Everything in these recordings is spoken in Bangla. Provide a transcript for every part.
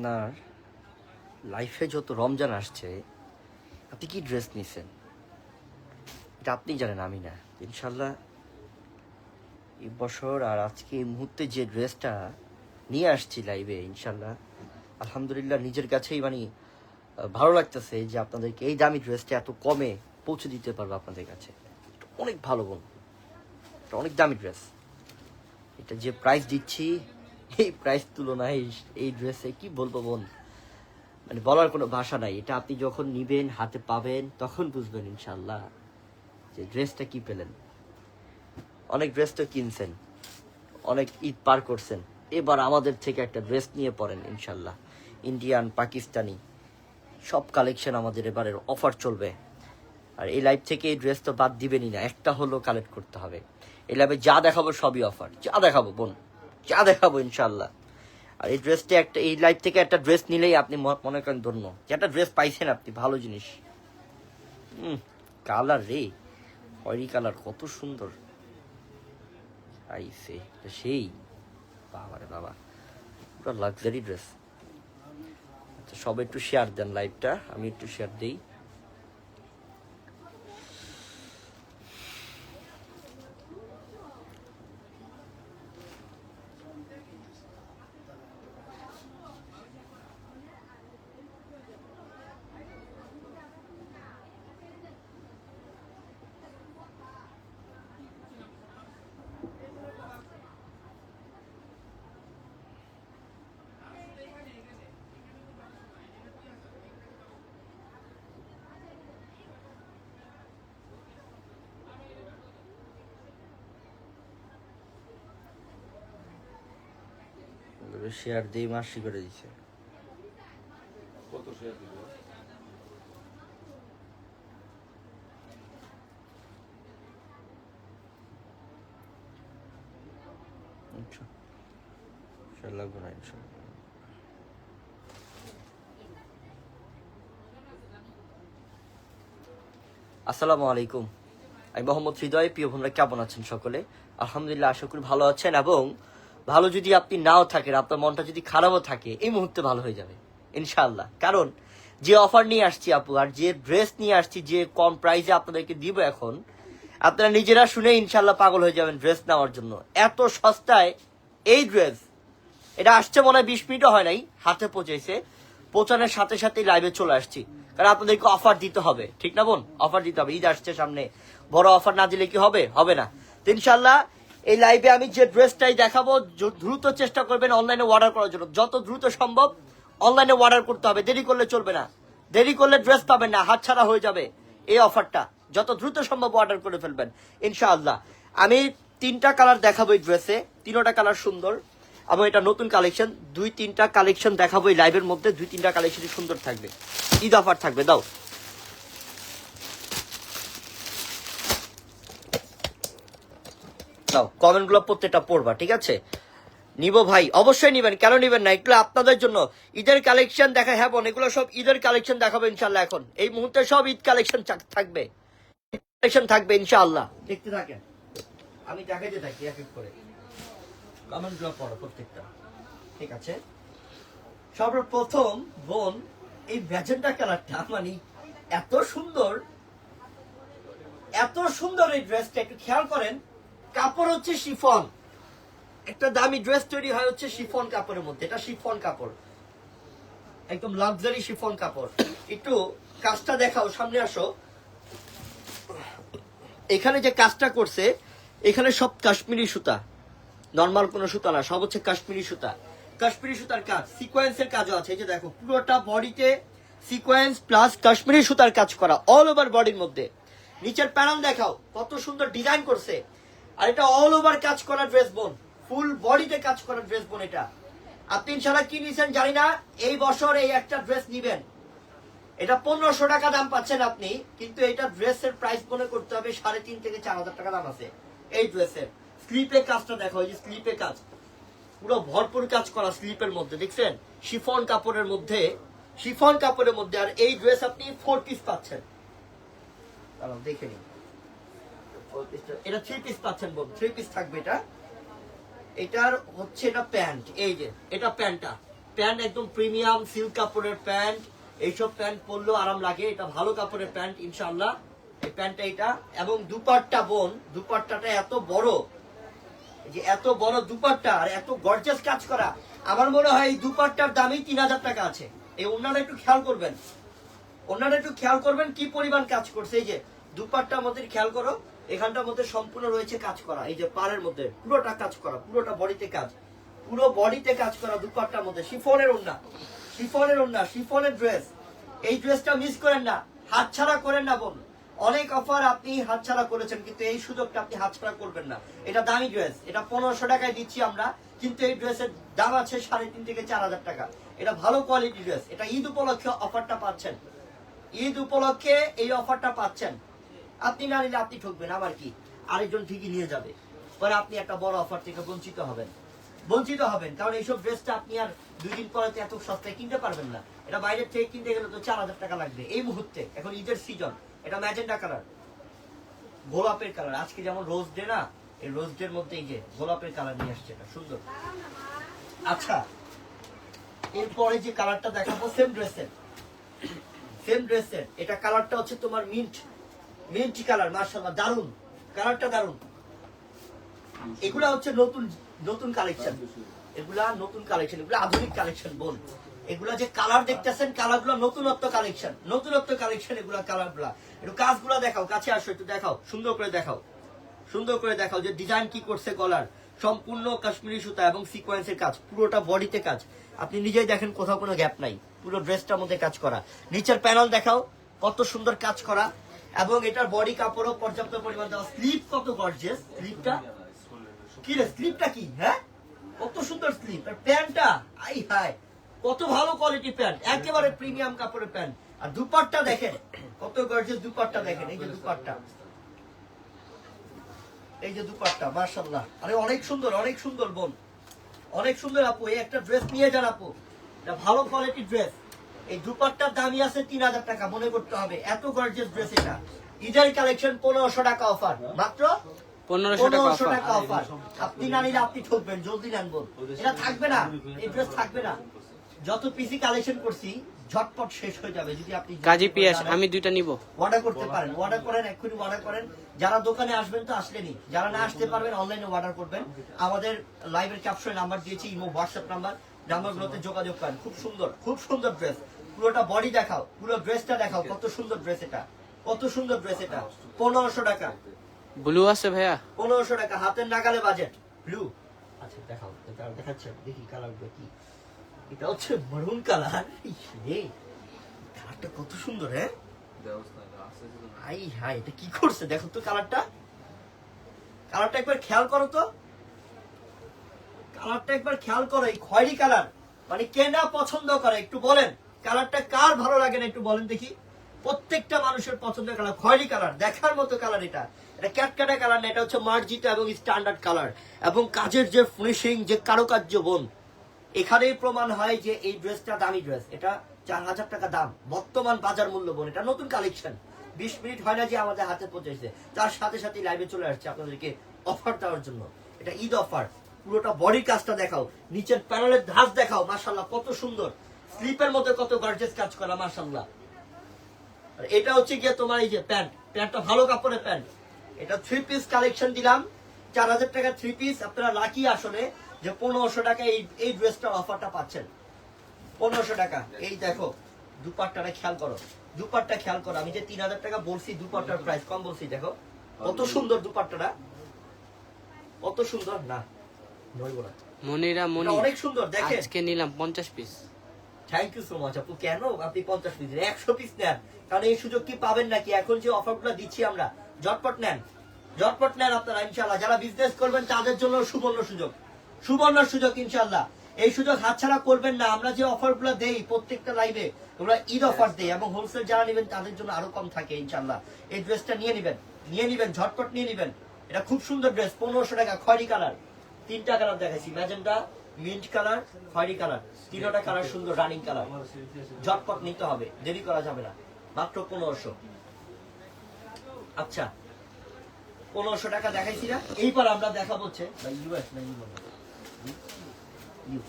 আপনার লাইফে যত রমজান আসছে, আপনি কি ড্রেস নিছেন? এটা আপনি জানেন, আমি না। ইনশাল্লাহ এই বছর আর আজকে এই মুহূর্তে যে ড্রেসটা নিয়ে আসছি লাইভে ইনশাল্লাহ আলহামদুলিল্লাহ নিজের কাছেই মানে ভালো লাগতেছে যে আপনাদেরকে এই দামি ড্রেসটা এত কমে পৌঁছে দিতে পারব আপনাদের কাছে। অনেক ভালো বোন এটা অনেক দামি ড্রেস এটা যে প্রাইস দিচ্ছি এই প্রাইস তুলনায় এই- ড্রেসে কি বলব বোন? মানে বলার কোনো ভাষা নাই। এটা আপনি যখন নিবেন, হাতে পাবেন, তখন বুঝবেন ইনশাল্লাহ যে ড্রেসটা কি পেলেন। অনেক ড্রেস তো কিনছেন, অনেক ঈদ পার করছেন। এবার আমাদের থেকে একটা ড্রেস নিয়ে পড়েন ইনশাল্লাহ ইন্ডিয়ান পাকিস্তানি সব কালেকশন আমাদের এবারের অফার চলবে। আর এই লাইভ থেকে এই ড্রেস তো বাদ দিবেনই না, একটা হলো কালেক্ট করতে হবে। এই লাইভে যা দেখাবো সবই অফার যা দেখাবো বোন। যা দেখাবো ইনশাল্লাহ আর এই ড্রেসটা একটা, এই লাইফ থেকে একটা ড্রেস নিলেই আপনি মনে করেন ধন্য। যে একটা ড্রেস পাইছেন আপনি, ভালো জিনিস। হুম কালার রে, খয়েরি কালার কত সুন্দর। আইসে সেই। বাবা রে বাবা, পুরো লাক্সারি ড্রেস আচ্ছা সব একটু শেয়ার দেন লাইভটা আমি একটু শেয়ার দিই। শেয়ার দিই মাসি করে দিছে। কত শেয়ার দিব? আচ্ছা শেয়ার লাগবে না ইনশাল্লাহ। আসসালামু আলাইকুম। আমি মোহাম্মদ হৃদয় প্রিয় বোনরা কেমন আছেন সকলে? আলহামদুলিল্লাহ আশা করি ভালো আছেন এবং ভালো যদি আপনি নাও থাকেন, আপনার মনটা যদি খারাপও থাকে, এই মুহূর্তে ভালো হয়ে যাবে ইনশাল্লাহ কারণ যে অফার নিয়ে আসছি আপু, আর যে ড্রেস নিয়ে আসছি, যে কম প্রাইসে আপনাদেরকে দিব এখন, আপনারা নিজেরা শুনে ইনশাল্লাহ পাগল হয়ে যাবেন ড্রেস নেওয়ার জন্য। এত সস্তায় এই ড্রেস এটা আসছে মনে হয় বিশ মিনিটও হয় নাই, হাতে পৌঁছেছে, পৌঁছানোর সাথে সাথেই লাইভে চলে আসছি। কারণ আপনাদেরকে অফার দিতে হবে, ঠিক না বোন? অফার দিতে হবে, ঈদ আসছে সামনে, বড় অফার না দিলে কি হবে? হবে না। তো ইনশাল্লাহ এই লাইভে আমি যে ড্রেসটাই দেখাবো দ্রুত চেষ্টা করবেন অনলাইনে অর্ডার করার জন্য। যত দ্রুত সম্ভব অনলাইনে অর্ডার করতে হবে। দেরি করলে চলবে না। দেরি করলে ড্রেস পাবেন না, হাতছাড়া হয়ে যাবে এই অফারটা যত দ্রুত সম্ভব অর্ডার করে ফেলবেন, ইনশাআল্লাহ। আমি তিনটা কালার দেখাবো এই ড্রেসে তিনোটা কালার সুন্দর। এবং এটা নতুন কালেকশন দুই তিনটা কালেকশন দেখাবো এই লাইভের মধ্যে। দুই তিনটা কালেকশনই সুন্দর থাকবে। ঈদ অফার থাকবে, দাও। দাও কমেন্টগুলো প্রত্যেকটা পড়বা, ঠিক আছে? নিব ভাই, অবশ্যই নিবেন, কেন নিবেন না? এগুলো আপনাদের জন্য। ঈদের কালেকশন দেখা হ্যাঁ এগুলো সব ঈদের কালেকশন দেখাবো ইনশাল্লাহ এখন। এই মুহূর্তে সব ঈদ কালেকশন থাকবে। কালেকশন থাকবে ইনশাআল্লাহ। দেখতে থাকেন। আমি থাকি, এক এক করে। কমেন্টগুলো পড়ো প্রত্যেকটা। ঠিক আছে? সর্বপ্রথম বোন, এই ভ্যাজেন্টা কালারটা মানে এত সুন্দর এত সুন্দর এই ড্রেসটা একটু খেয়াল করেন। কাপড় হচ্ছে শিফন। একটা দামি ড্রেস তৈরি হয় হচ্ছে শিফন কাপড়ের মধ্যে। এটা শিফন কাপড়। একদম লাক্সারি শিফন কাপড়। একটু কাজটা দেখাও, সামনে আসো। এখানে যে কাজটা করছে, এখানে সব কাশ্মীরি সুতা। নর্মাল কোনো সুতা না, সব হচ্ছে কাশ্মীরি সুতা। কাশ্মীরি সুতার কাজ সিকোয়েন্সের কাজও আছে। এই যে দেখো, পুরোটা বডিতে সিকোয়েন্স প্লাস কাশ্মীরি সুতার কাজ করা অল ওভার বডির মধ্যে। নিচের প্যানেল দেখাও, কত সুন্দর ডিজাইন করছে। আর এটা অল ওভার কাজ করা ড্রেস বোন ফুল বডিতে কাজ করা ড্রেস বোন এটা। আপনি ইনশাল্লাহ কি নিছেন জানি না, এই বছর এই একটা ড্রেস নিবেন। এটা পনেরোশো টাকা দাম পাচ্ছেন আপনি, কিন্তু এটা ড্রেসের প্রাইস মনে করতে হবে সাড়ে তিন থেকে চার হাজার টাকা দাম আছে এই ড্রেসের স্লিপে কাজটা দেখো, এই যে স্লিপে কাজ। পুরো ভরপুর কাজ করা স্লিপের মধ্যে, দেখছেন? শিফন কাপড়ের মধ্যে, শিফন কাপড়ের মধ্যে, আর এই ড্রেস আপনি ফোর পিস পাচ্ছেন। দেখে নিন এটা থ্রি পিস পাচ্ছেন বোন থ্রি পিস থাকবে এটা। এটার হচ্ছে এটা প্যান্ট, এই যে, এটা প্যান্টটা। প্যান্ট একদম প্রিমিয়াম সিল্ক কাপড়ের প্যান্ট। এইসব প্যান্ট পরলেও আরাম লাগে, এটা ভালো কাপড়ের প্যান্ট ইনশাল্লাহ এই প্যান্টটা এটা। এবং দুপাট্টা বোন, দুপাট্টাটা এত বড়। যে এত বড় দুপাট্টা, আর এত গর্জাস কাজ করা। আমার মনে হয় এই দুপাট্টার দামই তিন হাজার টাকা আছে। এই ওনারা একটু খেয়াল করবেন। ওনারা একটু খেয়াল করবেন কি পরিমাণ কাজ করছে। এই যে দুপাট্টার মধ্যে খেয়াল করো এখানটার মধ্যে সম্পূর্ণ রয়েছে কাজ করা। এই যে পাড়ের মধ্যে পুরোটা কাজ করা, পুরোটা বডিতে কাজ। পুরো বডিতে কাজ করা দুপাট্টার মধ্যে। শিফনের ওন্না শিফনের ওন্না শিফনের ড্রেস এই ড্রেসটা মিস করেন না। হাতছাড়া করেন না, বোন। অনেক অফার আপনি হাতছাড়া করেছেন, কিন্তু এই সুযোগটা আপনি হাতছাড়া করবেন না। এটা দামি ড্রেস এটা পনেরোশো টাকায় দিচ্ছি আমরা, কিন্তু এই ড্রেসের দাম আছে সাড়ে তিন থেকে চার হাজার টাকা। এটা ভালো কোয়ালিটি ড্রেস এটা ঈদ উপলক্ষে অফারটা পাচ্ছেন। ঈদ উপলক্ষে এই অফারটা পাচ্ছেন। আপনি না নিলে আপনি ঠকবেন আমার কি? আরেকজন ঠিকই নিয়ে যাবে। পরে আপনি একটা বড় অফার থেকে বঞ্চিত হবেন। বঞ্চিত হবেন, কারণ এইসব ড্রেসটা আপনি আর দুই দিন পরে এত সস্তায় কিনতে পারবেন না। এটা বাইরের থেকে কিনতে গেলে তো চার হাজার টাকা লাগবে। এই মুহূর্তে, এখন ঈদের সিজন এটা ম্যাজেন্ডা কালার গোলাপের কালার আজকে যেমন রোজ ডে না, এই রোজ ডের মধ্যে এই যে গোলাপের কালার নিয়ে আসছে এটা, সুন্দর। আচ্ছা এরপরে যে কালারটা দেখাবো সেম ড্রেসের সেম ড্রেসের এটা কালারটা হচ্ছে তোমার মিন্ট মিন্ট কালার মার্শাল্লাহ দারুণ কালারটা দারুণ এগুলা হচ্ছে নতুন নতুন কালেকশন এগুলা নতুন কালেকশন এগুলা আধুনিক কালেকশন বল এগুলা যে কালার দেখতেছেন কালারগুলো নতুনত্ব কালেকশন নতুনত্ব কালেকশন এগুলা কালারগুলা একটু কাজগুলা দেখাও, কাছে আসো, একটু দেখাও, সুন্দর করে দেখাও। সুন্দর করে দেখাও যে ডিজাইন কি করছে গলার। সম্পূর্ণ কাশ্মীরি সুতা এবং সিকোয়েন্সের কাজ, পুরোটা বডিতে কাজ। আপনি নিজেই দেখেন, কোথাও কোনো গ্যাপ নাই। পুরো ড্রেসটার মধ্যে কাজ করা। নিচের প্যানেল দেখাও, কত সুন্দর কাজ করা। এবং এটার বডি কাপড়ও পর্যাপ্ত পরিমাণ দেওয়া। স্লিপ কত গর্জেস স্লিপটা কি রে স্লিপটা কি? হ্যাঁ? কত সুন্দর স্লিপ আর প্যান্টটা? আই হাই কত ভালো কোয়ালিটি প্যান্ট। একেবারে প্রিমিয়াম কাপড়ের প্যান্ট। আর দুপাট্টা দেখেন, কত গর্জেস দুপাট্টা দেখেন, এই যে দুপাট্টা। এই যে দুপাট্টা মার্শাল্লাহ আরে অনেক সুন্দর অনেক সুন্দর বোন। অনেক সুন্দর আপু, এই একটা ড্রেস নিয়ে যান আপু। এটা ভালো কোয়ালিটির ড্রেস এই দুপাট্টার দামই আছে তিন হাজার টাকা মনে করতে হবে। এত গর্জিয়াস ড্রেস এটা। ঈদের কালেকশন পনেরোশো টাকা অফার মাত্র পনেরোশো টাকা পনেরোশো offer। টাকা অফার আপনি না নিলে আপনি ঠকবেন জলদি নেন এটা থাকবে না এই ড্রেস থাকবে না। যত পিসি কালেকশন করছি ঝটপট শেষ হয়ে যাবে যদি আপনি কাজী পিয়াস আমি দুইটা নিব। অর্ডার করতে পারেন অর্ডার করেন এক্ষুনি অর্ডার করেন। যারা দোকানে আসবেন তো আসলেনি যারা না আসতে পারবেন অনলাইনে অর্ডার করবেন। আমাদের লাইভের ক্যাপশনে নাম্বার দিয়েছি ইমো হোয়াটসঅ্যাপ নাম্বার নাম্বারগুলোতে যোগাযোগ করেন। খুব সুন্দর খুব সুন্দর ড্রেস পুরোটা বডি দেখাও পুরো ড্রেসটা দেখাও কত সুন্দর ড্রেস এটা কত সুন্দর ড্রেস এটা পনেরোশো টাকা। ব্লু আছে ভাইয়া। পনেরোশো টাকা হাতের নাগালে বাজেট ব্লু আচ্ছা দেখাও এটা দেখাচ্ছে দেখি কালার কি। এটা হচ্ছে মরুন কালার কালারটা কত সুন্দর হ্যাঁ? হাই হাই এটা কি করছে? দেখো তো কালারটা কালারটা একবার খেয়াল করো তো। কালারটা একবার খেয়াল করো এই খয়েরি কালার মানে কে না পছন্দ করে একটু বলেন। কালারটা কার ভালো লাগে না একটু বলেন দেখি। প্রত্যেকটা মানুষের পছন্দের কালার, খয়েরি কালার, দেখার মতো কালার এটা। এটা ক্যাটকাটা কালার না, এটা হচ্ছে মার্জিত এবং স্ট্যান্ডার্ড কালার। এবং কাজের যে ফিনিশিং, যে কারুকার্য বোন, এখানেই প্রমাণ হয় যে এই ড্রেসটা দামি ড্রেস। এটা চার হাজার টাকা দাম, বর্তমান বাজার মূল্য বোন। এটা নতুন কালেকশন। বিশ মিনিট হয় না যে আমাদের হাতে পৌঁছেছে তার সাথে সাথে লাইভে চলে আসছে আপনাদেরকে অফার দেওয়ার জন্য। এটা ঈদ অফার পুরোটা বডির কাজটা দেখাও। নিচের প্যানেলের ধাঁচ দেখাও। মার্শাল্লাহ কত সুন্দর। স্লিপের মধ্যে কত গর্জেস কাজ করা মার্শাল্লাহ আর এটা হচ্ছে গিয়ে তোমার এই যে প্যান্ট প্যান্টটা ভালো কাপড়ের প্যান্ট। এটা থ্রি পিস কালেকশন দিলাম। চার হাজার টাকা থ্রি পিস আপনারা লাকি আসলে যে পনেরোশো টাকা এই এই ড্রেসটার অফারটা পাচ্ছেন। পনেরোশো টাকা। এই দেখো দুপাট্টাটা খেয়াল করো। দুপাট্টা খেয়াল করো আমি যে তিন হাজার টাকা বলছি দুপাট্টার প্রাইস কম বলছি দেখো। কত সুন্দর দুপাট্টাটা। কত সুন্দর না নইব না। মনিরা মনি অনেক সুন্দর দেখে আজকে নিলাম পঞ্চাশ piece thank you so much আপু। কেন? আপনি পঞ্চাশ পিস একশো পিস নেন। কারণ এই সুযোগ কি পাবেন নাকি? এখন যে অফারগুলো দিচ্ছি আমরা ঝটপট নেন। ঝটপট নেন আপনারা ইনশাল্লাহ যারা বিজনেস করবেন তাদের জন্য সুবর্ণ সুযোগ। সুবর্ণ সুযোগ ইনশাল্লাহ এই সুযোগ হাতছাড়া করবেন না। আমরা যে অফারগুলো দেই প্রত্যেকটা লাইভে ওগুলো ঈদ অফার দেই এবং হোলসেল যারা নেবেন তাদের জন্য আরও কম থাকে ইনশাল্লাহ এই ড্রেসটা নিয়ে নেবেন নিয়ে নেবেন ঝটপট নিয়ে নেবেন। এটা খুব সুন্দর ড্রেস পনেরোশো টাকা খয়রি কালার তিনটা কালার দেখাইছি। ম্যাজেন্টা মিন্ট কালার খয়রি কালার তিনটা কালার সুন্দর রানিং কালার ঝটপট নিতে হবে দেরি করা যাবে না। মাত্র পনেরোশো। আচ্ছা পনেরোশো টাকা দেখাইছি না। এইবার আমরা দেখাবো হচ্ছে।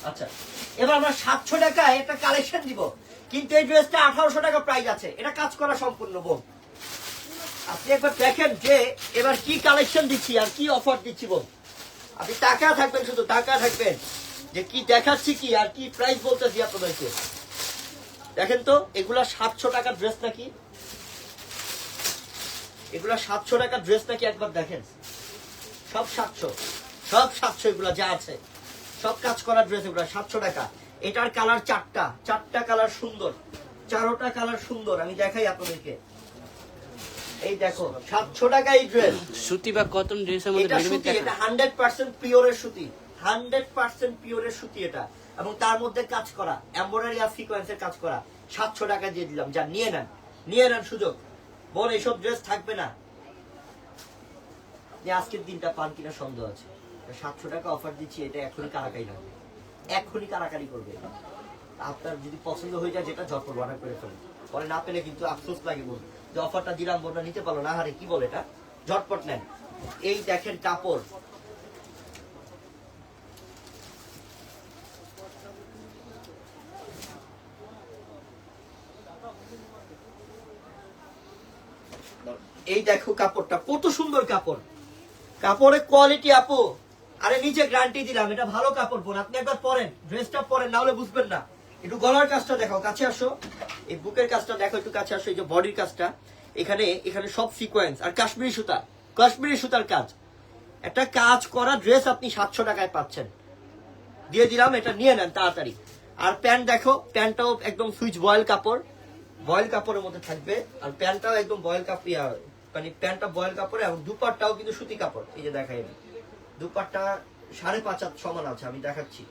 আচ্ছা। এবার আমরা সাতশো টাকায় একটা কালেকশন দিব। কিন্তু এই ড্রেসটা আঠারোশো টাকা প্রাইস আছে। এটা কাজ করা সম্পূর্ণ বোন আপনি একবার দেখেন যে এবার কি কালেকশন দিচ্ছি আর কি অফার দিচ্ছি বোন আপনি টাকা থাকবেন শুধু টাকা থাকবেন। যে কি দেখাচ্ছি কি আর কি প্রাইস বলতেছি আপনাদেরকে? দেখেন তো এগুলা সাতশো টাকার ড্রেস নাকি? এগুলা সাতশো টাকার ড্রেস নাকি একবার দেখেন? সব সাতশো সব সাতশো এগুলা যা আছে। সব কাজ করা ড্রেস এগুলা সাতশো টাকা। এটার কালার চারটা চারটা কালার সুন্দর চারোটা কালার সুন্দর। আমি দেখাই আপনাদেরকে। এই দেখো সাতশো টাকা এই ড্রেস সুতি বা কটন ড্রেসের মধ্যে এটা সুতি এটা হান্ড্রেড পার্সেন্ট পিওরের সুতি। হান্ড্রেড পার্সেন্ট পিওরের সুতি এটা। এবং তার মধ্যে কাজ করা এম্বয়ডারি আর সিকোয়েন্সের কাজ করা, সাতশো টাকা দিয়ে দিলাম। যা, নিয়ে নেন। নিয়ে নেন সুযোগ। বল এইসব ড্রেস থাকবে না। যে আজকের দিনটা পান কিনা সন্দেহ আছে। সাতশো টাকা অফার দিচ্ছি, এটা এখনই কারাকারি লাগবে। এখনই কারাকারি করবে। আপনার যদি পছন্দ হয়ে যায়, যেটা ঝটপট অর্ডার করে ফেলুন। পরে না পেলে কিন্তু আফসোস লাগে বলুন যে অফারটা দিলাম, বোনরা নিতে পারল না। হারে কি বলে এটা? ঝটপট নেন। এই দেখেন কাপড়। এই দেখো কাপড়টা কত সুন্দর কাপড়। কাপড়ের কোয়ালিটি আপু। আরে নিচে গ্যারান্টি দিলাম এটা ভালো কাপড় বোন আপনি একবার পরেন ড্রেসটা পরেন না হলে বুঝবেন না। একটু গলার কাজটা দেখাও কাছে আসো। এই বুকের কাজটা দেখো একটু কাছে আসো এই যে বডির কাজটা। এখানে এখানে সব সিকোয়েন্স আর কাশ্মীরি সুতা কাশ্মীরি সুতার কাজ। একটা কাজ করা ড্রেস আপনি সাতশো টাকায় পাচ্ছেন। দিয়ে দিলাম এটা নিয়ে নেন তাড়াতাড়ি। আর প্যান্ট দেখো প্যান্টটাও একদম সুইচ বয়েল কাপড়। বয়েল কাপড়ের মধ্যে থাকবে আর প্যান্টটাও একদম বয়েল ইয়া, মানে প্যান্টটা বয়েল কাপড়ে এবং দুপাটটাও কিন্তু সুতি কাপড়, এই যে দেখাই আমি। দুপাটটা সাড়ে পাঁচ হাত সমান আছে, আমি দেখাচ্ছি।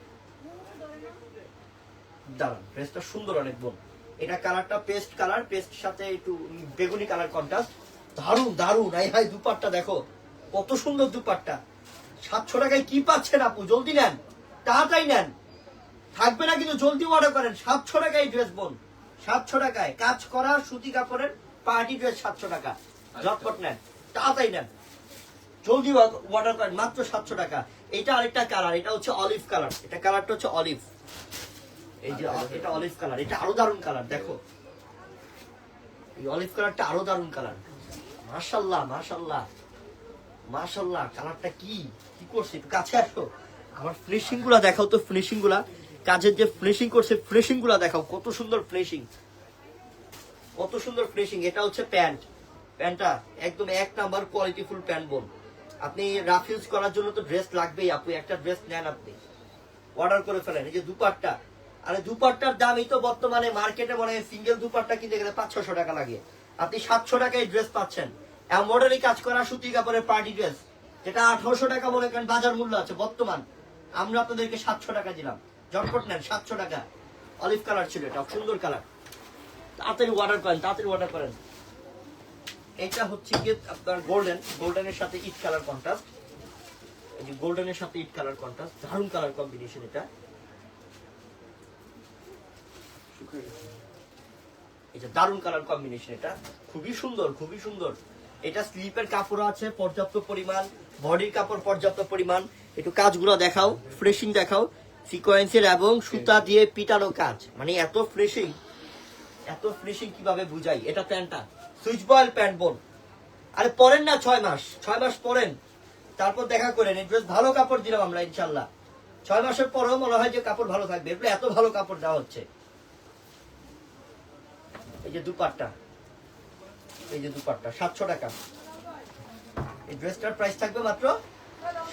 দাঁড়ান ড্রেসটা সুন্দর অনেক বোন। এটা কালারটা পেস্ট কালার পেস্ট সাথে একটু বেগুনি কালার কন্ট্রাস্ট দারুণ দারুণ এই হাই দুপাটটা দেখো, কত সুন্দর দুপাটটা। সাতশো টাকায় কি পাচ্ছেন আপু? জলদি নেন, তাড়াতাড়ি নেন। থাকবে না কিন্তু জলদি অর্ডার করেন। সাতশো টাকায় ড্রেস বোন, সাতশো টাকায়। কাজ করা সুতি কাপড়ের পার্টি ড্রেস সাতশো টাকা। ঝটপট নেন, তাড়াতাড়ি নেন। জলদি অর্ডার করেন মাত্র সাতশো টাকা। এটা আরেকটা কালার এটা হচ্ছে অলিভ কালার এটা কালারটা হচ্ছে অলিভ এই যে, এটা অলিভ কালার এটা আরও দারুণ কালার দেখো। এই অলিভ কালারটা আরও দারুণ কালার মাশাল্লাহ মাশাল্লাহ। মাশাল্লাহ কালারটা কি? কি করছে? একটু কাছে আসো। আমার ফিনিশিংগুলা দেখাও তো ফিনিশিংগুলা। কাজের যে ফিনিশিং করছে ফিনিশিংগুলা দেখাও। কত সুন্দর ফিনিশিং কত সুন্দর ফিনিশিং এটা হচ্ছে প্যান্ট প্যান্টটা, একদম এক নাম্বার কোয়ালিটি ফুল প্যান্ট বোন আপনি রাফ ইউজ করার জন্য তো ড্রেস লাগবেই আপু, একটা ড্রেস নেন আপনি। অর্ডার করে ফেলেন, এই যে দুপাট্টা। আরে দুপাট্টার দামই তো বর্তমানে মার্কেটে মনে হয় সিঙ্গেল দুপাট্টা কিনতে গেলে পাঁচ ছশো টাকা লাগে। আপনি সাতশো টাকায় ড্রেস পাচ্ছেন। এমব্রয়ডারি কাজ করা সুতি কাপড়ের পার্টি ড্রেস যেটা আঠারোশো টাকা মনে করেন বাজার মূল্য আছে, বর্তমান। আমরা আপনাদেরকে সাতশো টাকা দিলাম। জটপট নেন, সাতশো টাকা। অলিভ কালার ছিল এটা, সুন্দর কালার তাড়াতাড়ি অর্ডার করেন, তাড়াতাড়ি অর্ডার করেন। এটা হচ্ছে গিয়ে আপনার গোল্ডেন গোল্ডেনের সাথে ইট কালার কন্ট্রাস্ট এই যে গোল্ডেনের সাথে ইট কালার কন্ট্রাস্ট দারুণ কালার কম্বিনেশন এটা। এটা দারুণ কালার কম্বিনেশন এটা। খুবই সুন্দর খুবই সুন্দর। এটা স্লিপের কাপড় আছে, পর্যাপ্ত পরিমাণ। বডির কাপড় পর্যাপ্ত পরিমাণ। একটু কাজগুলো দেখাও ফ্রেশিং দেখাও। সিকোয়েন্সের এবং সুতা দিয়ে পিটানো কাজ। মানে এত ফ্রেশিং এত ফ্রেশিং কীভাবে বুঝাই? এটা প্যান্টটা। সুইচ বয়েল প্যান্ট বোন আরে পরেন না ছয় মাস ছয় মাস পরেন। তারপর দেখা করেন এই ড্রেস ভালো কাপড় দিলাম আমরা ইনশাল্লাহ। ছয় মাসের পরেও মনে হয় যে কাপড় ভালো থাকবে। এগুলো এত ভালো কাপড় দেওয়া হচ্ছে। এই যে দুপাট্টা। এই যে দুপাট্টা সাতশো টাকা। এই ড্রেসটার প্রাইস থাকবে মাত্র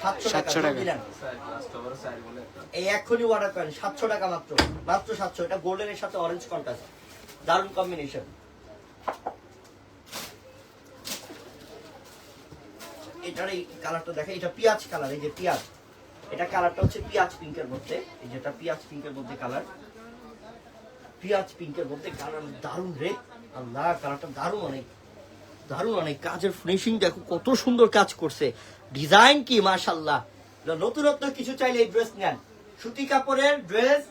সাতশো টাকা। বলে এই এক্ষুনি অর্ডার করেন সাতশো টাকা মাত্র। মাত্র সাতশো। এটা গোল্ডেনের সাথে অরেঞ্জ কন্ট্রাস্ট দারুণ কম্বিনেশন এটার এই কালারটা দেখে এটা পিঁয়াজ কালার, এই যে পিঁয়াজ। এটা কালারটা হচ্ছে পিঁয়াজ পিঙ্কের মধ্যে, এই যেটা পিঁয়াজ পিঙ্কের মধ্যে কালার। পিঁয়াজ পিঙ্কের মধ্যে কালার দারুণ রে। আল্লাহ, কালারটা দারুণ অনেক দারুণ অনেক। কাজের ফিনিশিং দেখো, কত সুন্দর কাজ করছে। ডিজাইন কি মাশাল্লাহ নতুনত্ব কিছু চাইলে এই ড্রেস নেন। সুতি কাপড়ের ড্রেস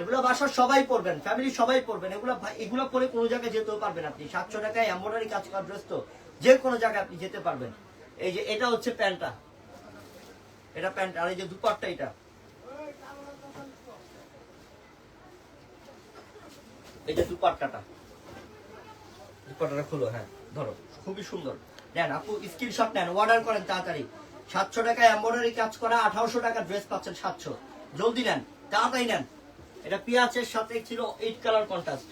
এগুলো বাসার সবাই পরবেন ফ্যামিলি সবাই পরবেন। এগুলো এগুলো পরে কোনো জায়গায় যেতেও পারবেন আপনি। সাতশো টাকায় এমব্রয়ডারি কাজ করা ড্রেস তো যে কোনো জায়গায় আপনি যেতে পারবেন। এই যে এটা হচ্ছে প্যান্টটা। এটা প্যান্ট, আর এই যে দুপাটটা এটা। এই যে দুপাট্টাটা। দুপাট্টাটা খুলো হ্যাঁ ধরো, খুবই সুন্দর। নেন আপু স্ক্রিনশট নেন অর্ডার করেন তাড়াতাড়ি। সাতশো টাকায় এম্বয়ডারি কাজ করা, আঠারোশো টাকা ড্রেস পাচ্ছেন সাতশো। জলদি নেন, তাড়াতাড়ি নেন। এটা পেঁয়াজের সাথে ছিল এইট কালার কন্ট্রাস্ট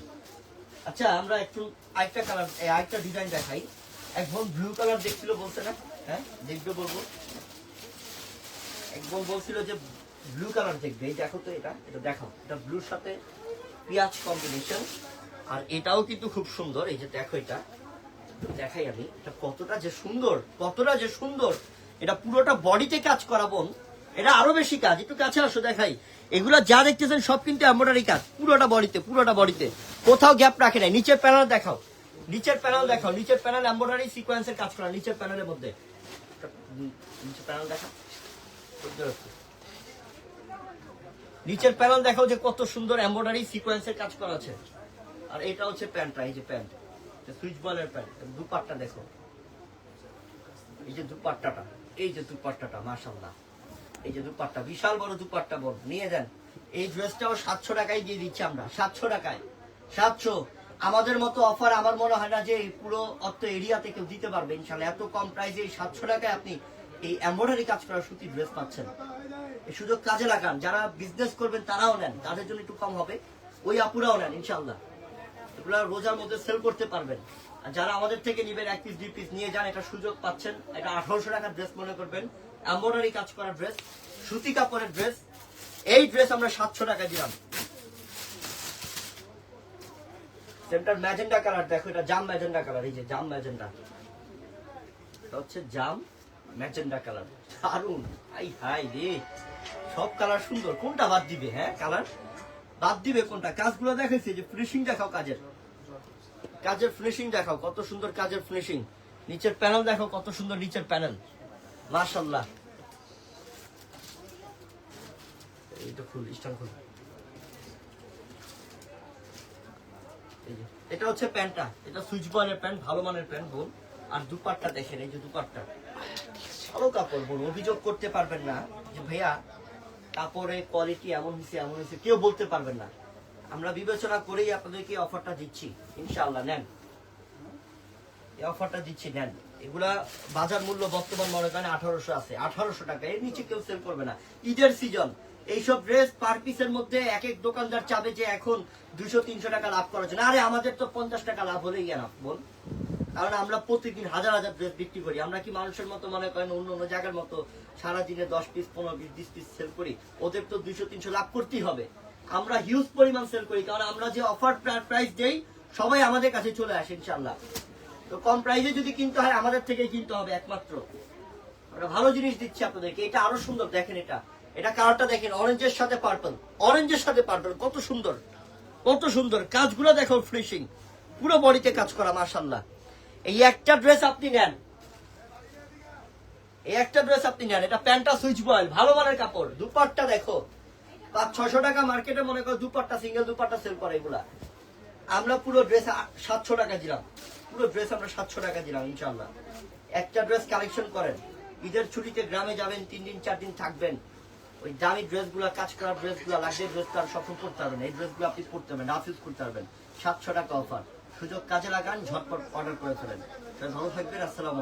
আচ্ছা আমরা একটু আরেকটা কালার আরেকটা ডিজাইন দেখাই। একদম ব্লু কালার দেখছিল বলছে না? হ্যাঁ? দেখবে বলব? একদম বলছিল যে ব্লু কালার দেখবে দেখো তো এটা এটা দেখো এটা ব্লুর সাথে পেঁয়াজ কম্বিনেশন আর এটাও কিন্তু খুব সুন্দর, এই যে দেখো এটা, দেখাই আমি, এটা কতটা যে সুন্দর, কতটা যে সুন্দর। এটা পুরোটা বডিতে কাজ করাবো এটা আরও বেশি কাজ, একটু কাছে আসো, দেখাই। এগুলা যা দেখতেছেন সব কিন্তু এমব্রয়ডারি কাজ, পুরোটা বডিতে পুরোটা বডিতে। কোথাও গ্যাপ রাখে নাই, নিচের প্যানেল দেখাও। নিচের প্যানেল দেখো, নিচের প্যানেল এমব্রয়ডারি সিকোয়েন্সের কাজ করা, নিচের প্যানেলের মধ্যে। নিচের প্যানেল দেখাও নিচের প্যানেল দেখাও যে কত সুন্দর এমব্রয়ডারি সিকোয়েন্সের কাজ করা আছে। আর এটা হচ্ছে প্যান্টটা এই যে প্যান্ট সুইচ বলের প্যান্ট দুপাট্টা দেখো। এই যে দুপাট্টাটা, এই যে দুপাট্টাটা মাশাল্লাহ এই যে দুপাট্টা, বিশাল বড় দুপাট্টা বল নিয়ে যান। এই ড্রেসটাও সাতশো টাকায় দিয়ে দিচ্ছি আমরা, সাতশো টাকায়। সাতশো। আমাদের মতো অফার আমার মনে হয় না যে পুরো অত এরিয়াতে কেউ দিতে পারবে ইনশাল্লাহ এত কম প্রাইসে সাতশো টাকায় আপনি এই এম্ব্রয়ডারি কাজ করা সুতি ড্রেস পাচ্ছেন। এই সুযোগ কাজে লাগান। যারা বিজনেস করবেন, তারাও নেন। তাদের জন্য একটু কম হবে। ওই আপুরাও নেন ইনশাল্লাহ এগুলো রোজার মধ্যে সেল করতে পারবেন। আর যারা আমাদের থেকে নিবেন, এক পিস দুই পিস নিয়ে যান, এটা সুযোগ পাচ্ছেন। এটা আঠারোশো টাকার ড্রেস মনে করবেন। এম্ব্রয়ডারি কাজ করা ড্রেস সুতি কাপড়ের ড্রেস এই ড্রেস আমরা সাতশো টাকা দিলাম। সেন্টার ম্যাজেন্ডা কালার, দেখো এটা জাম ম্যাজেন্ডা কালার, এই যে জাম ম্যাজেন্ডা। এটা হচ্ছে জাম ম্যাজেন্ডা কালার। দারুণ হাই হাই রে। সব কালার সুন্দর। কোনটা বাদ দিবে হ্যাঁ কালার? বাদ দিবে কোনটা? কাজগুলো দেখাইছে যে ফিনিশিং দেখাও কাজের। কাজের ফিনিশিং দেখাও, কত সুন্দর কাজের ফিনিশিং নিচের প্যানেল দেখো কত সুন্দর নিচের প্যানেল মাশাল্লাহ এইটা খুল স্টান খুল এই যে, এটা হচ্ছে প্যান্টটা। এটা সুইচ বয়ের প্যান্ট, ভালো মানের প্যান্ট, বোন। আর দুপাট্টা দেখেন, এই যে দুপাট্টা। ভালো কাপড়, বোন, অভিযোগ করতে পারবেন না যে, ভাইয়া, কাপড়ের কোয়ালিটি এমন হয়েছে এমন হয়েছে। কেউ বলতে পারবেন না। আমরা বিবেচনা করেই আপনাদেরকে অফারটা দিচ্ছি। ইনশাআল্লাহ, নেন। এই অফারটা দিচ্ছি, নেন। এগুলা বাজার মূল্য বর্তমান মনে করেন আঠারোশো আছে। আঠারোশো টাকা, এর নিচে কেউ সেল করবে না। ঈদের সিজন এইসব ড্রেস পার পিসের মধ্যে এক এক দোকানদার চাবে যে এখন দুশো, তিনশো টাকা লাভ করার জন্য। আরে, আমাদের তো পঞ্চাশ টাকা লাভ হলেই না বল। কারণ আমরা প্রতিদিন হাজার হাজার ড্রেস বিক্রি করি। আমরা কি মানুষের মতো মনে করেন অন্য অন্য জায়গার মতো সারা দিনে দশ পিস পনেরো পিস বিশ পিস সেল করি? ওদের তো দুইশো তিনশো লাভ করতেই হবে। আমরা হিউজ পরিমাণ সেল করি। কারণ আমরা যে অফার প্রাইস দেই, সবাই আমাদের কাছে চলে আসে ইনশাল্লাহ তো কম প্রাইসে যদি কিনতে হয়, আমাদের থেকেই কিনতে হবে একমাত্র। আমরা ভালো জিনিস দিচ্ছি আপনাদেরকে। এটা আরও সুন্দর, দেখেন এটা। এটা কালারটা দেখেন অরেঞ্জের সাথে পার্পল অরেঞ্জের সাথে পার্পল কত সুন্দর কত সুন্দর। কাজগুলো দেখো ফিনিশিং পুরো বডিতে কাজ করা মাশাল্লাহ এই একটা ড্রেস আপনি নেন, এই একটা ড্রেস আপনি নেন, এটা প্যান্টটা সুইচ বয়েল, ভালো মানের কাপড়। দুপাট্টা দেখো, পাঁচ ছশো টাকা মার্কেটে মনে করো দুপাট্টা সিঙ্গেল দুপাট্টা সেল করে এগুলা। আমরা পুরো ড্রেস সাতশো টাকা দিলাম। পুরো ড্রেস আমরা সাতশো টাকা দিলাম ইনশাল্লাহ একটা ড্রেস কালেকশন করেন। ঈদের ছুটিতে গ্রামে যাবেন, তিন দিন, চার দিন থাকবেন। ওই দামি ড্রেসগুলো, কাজ করা ড্রেসগুলো লাগবে ড্রেসগুলো সফল করতে পারবেন এই ড্রেসগুলো আপনি পড়তে হবে, নাফিস করতে পারবেন সাতশো টাকা অফার সুযোগ কাজে লাগান, ঝটপট অর্ডার করে ফেলেন। ভালো থাকবেন, আসসালাম